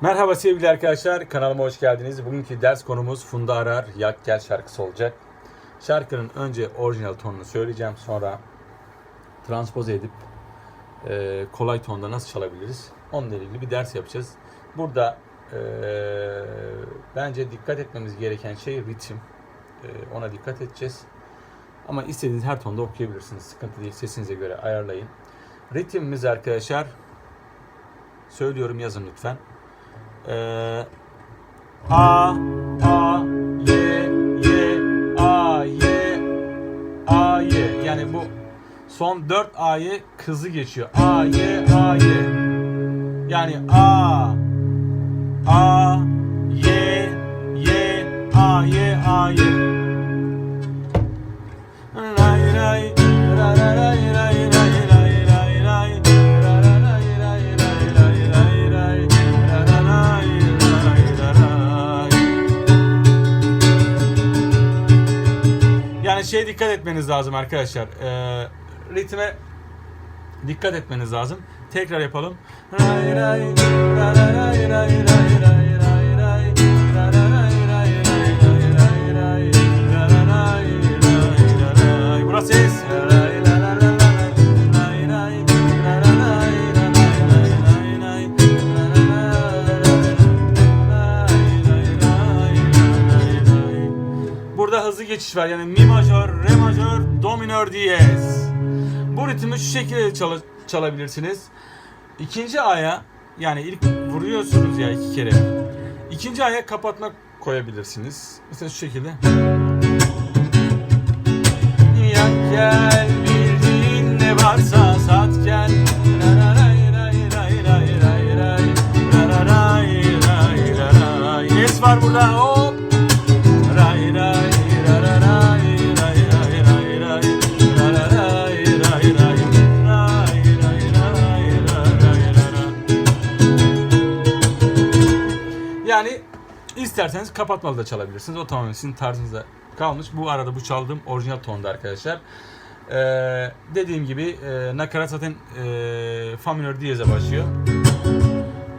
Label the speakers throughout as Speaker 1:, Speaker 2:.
Speaker 1: Merhaba sevgili arkadaşlar, kanalıma hoş geldiniz. Bugünkü ders konumuz Funda Arar Yak Gel şarkısı olacak. Şarkının önce orijinal tonunu söyleyeceğim, sonra transpoze edip e, kolay tonda nasıl çalabiliriz? Onunla ilgili bir ders yapacağız. Burada e, bence dikkat etmemiz gereken şey ritim. E, ona dikkat edeceğiz. Ama istediğiniz her tonda okuyabilirsiniz. Sıkıntı değil, sesinize göre ayarlayın. Ritimimiz arkadaşlar, söylüyorum yazın lütfen. Ee, A A Y Y A Y A Y. Yani bu son 4 A'yı hızlı geçiyor. A Y A Y. Yani A A Y Y A Y A Y dikkat etmeniz lazım arkadaşlar. Ee, ritme dikkat etmeniz lazım. Tekrar yapalım. Ray ray ra ra ray ray ray ray ray ray var. Yani mi majör, re majör, do minör diyez. Bu ritmi şu şekilde çal- çalabilirsiniz. İkinci aya yani ilk vuruyorsunuz ya iki kere. İkinci aya kapatma koyabilirsiniz. Mesela şu şekilde. Yak gel bildiğin ne varsa sat gel. Ra ra ray isterseniz kapatmalı da çalabilirsiniz. O tamamen sizin tarzınıza kalmış. Bu arada bu çaldığım orijinal tonda arkadaşlar. Ee, dediğim gibi e, nakarat zaten e, fa minör diyeze başlıyor.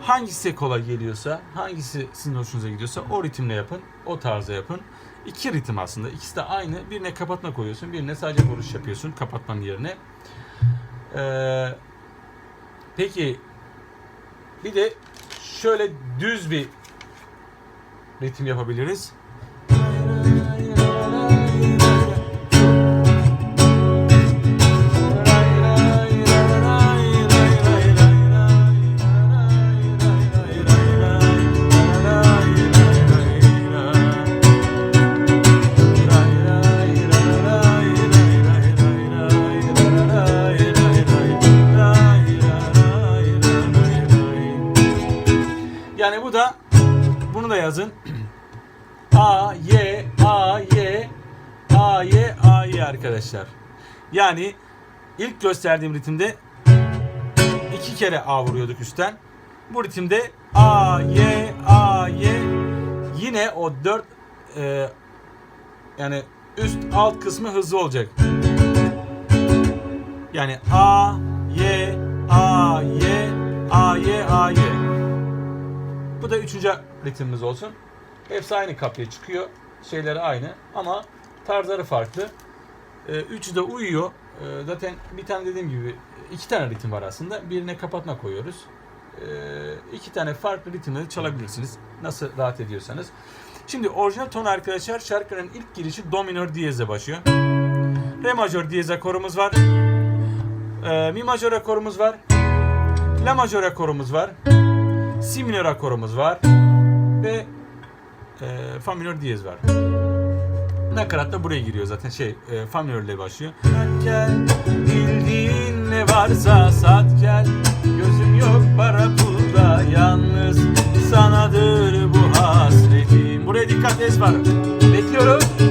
Speaker 1: Hangisi kolay geliyorsa, hangisi sizin hoşunuza gidiyorsa o ritimle yapın, o tarzda yapın. İki ritim aslında. İkisi de aynı. Birine kapatma koyuyorsun, birine sadece vuruş yapıyorsun kapatmanın yerine. Ee, peki bir de şöyle düz bir ritim yapabiliriz. Yani bu da bunu da yazın. A Y A Y A Y A Y arkadaşlar. Yani ilk gösterdiğim ritimde iki kere A vuruyorduk üstten. Bu ritimde A Y A Y yine o dört e, yani üst alt kısmı hızlı olacak. Yani A Y A Y A Y A Y. Bu da üçüncü ritimimiz olsun. Hepsi aynı kapıya çıkıyor. Şeyleri aynı ama tarzları farklı. Ee, üçü de uyuyor. Ee, zaten bir tane dediğim gibi iki tane ritim var aslında. Birine kapatma koyuyoruz. Ee, iki tane farklı ritimleri çalabilirsiniz. Nasıl rahat ediyorsanız. Şimdi orijinal ton arkadaşlar şarkının ilk girişi do minör diyezle başlıyor. Re majör diyez akorumuz var. Ee, mi majör akorumuz var. La majör akorumuz var. Si minör akorumuz var ve e, fa minör diyez var. Nakarat da buraya giriyor zaten şey e, fa minörle başlıyor. Gel bildiğin ne varsa sat gel gözüm yok para pulda yalnız sanadır bu hasretim. Buraya dikkat es var. Bekliyorum.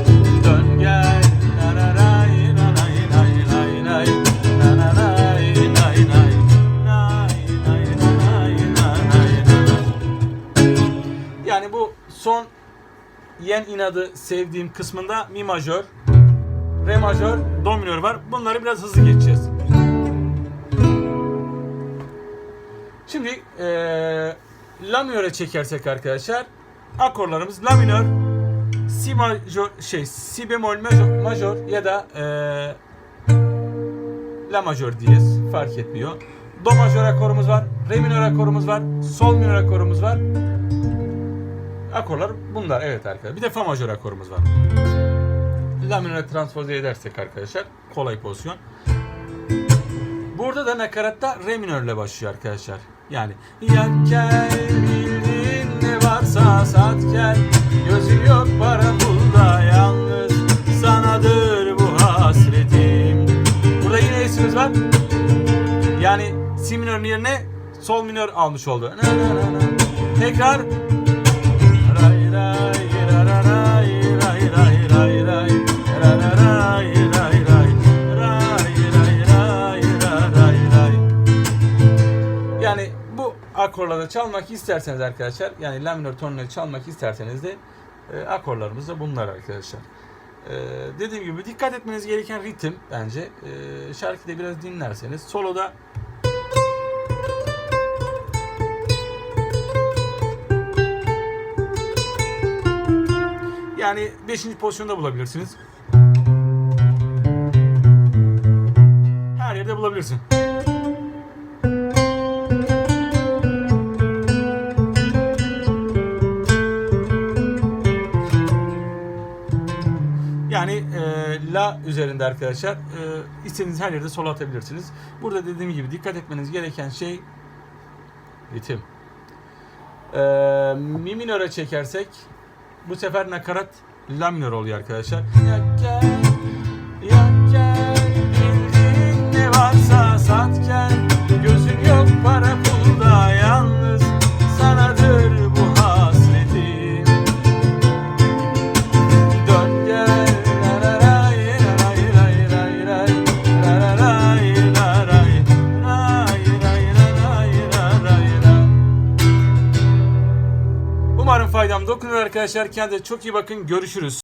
Speaker 1: İnadı sevdiğim kısmında mi majör, re majör, do minör var. Bunları biraz hızlı geçeceğiz. Şimdi eee la minöre çekersek arkadaşlar akorlarımız la minör, si majör, şey si bemol majör, majör ya da eee la majör diyez fark etmiyor. Do majör akorumuz var, re minör akorumuz var, sol minör akorumuz var. Akorlar bunlar evet arkadaşlar. Bir de fa majör akorumuz var. La minöre transpoze edersek arkadaşlar kolay pozisyon. Burada da nakaratta re minörle başlıyor arkadaşlar. Yani yak gel bildiğin ne varsa sat gel Gözü yok para pulda yalnız sanadır bu hasretim Burada yine esimiz var. Yani si minörün yerine sol minör almış oldu. Tekrar Yani bu akorlarda çalmak isterseniz arkadaşlar yani la minör tonları çalmak isterseniz de e, akorlarımız da bunlar arkadaşlar. E, dediğim gibi dikkat etmeniz gereken ritim bence. E, şarkıyı da biraz dinlerseniz soloda yani 5. pozisyonda bulabilirsiniz. Her yerde bulabilirsin. Üzerinde arkadaşlar e, istediğiniz her yerde solo atabilirsiniz. Burada dediğim gibi dikkat etmeniz gereken şey ritim. E, mi minöre çekersek bu sefer nakarat la minör oluyor arkadaşlar. Yak arkadaşlar. Kendinize çok iyi bakın. Görüşürüz.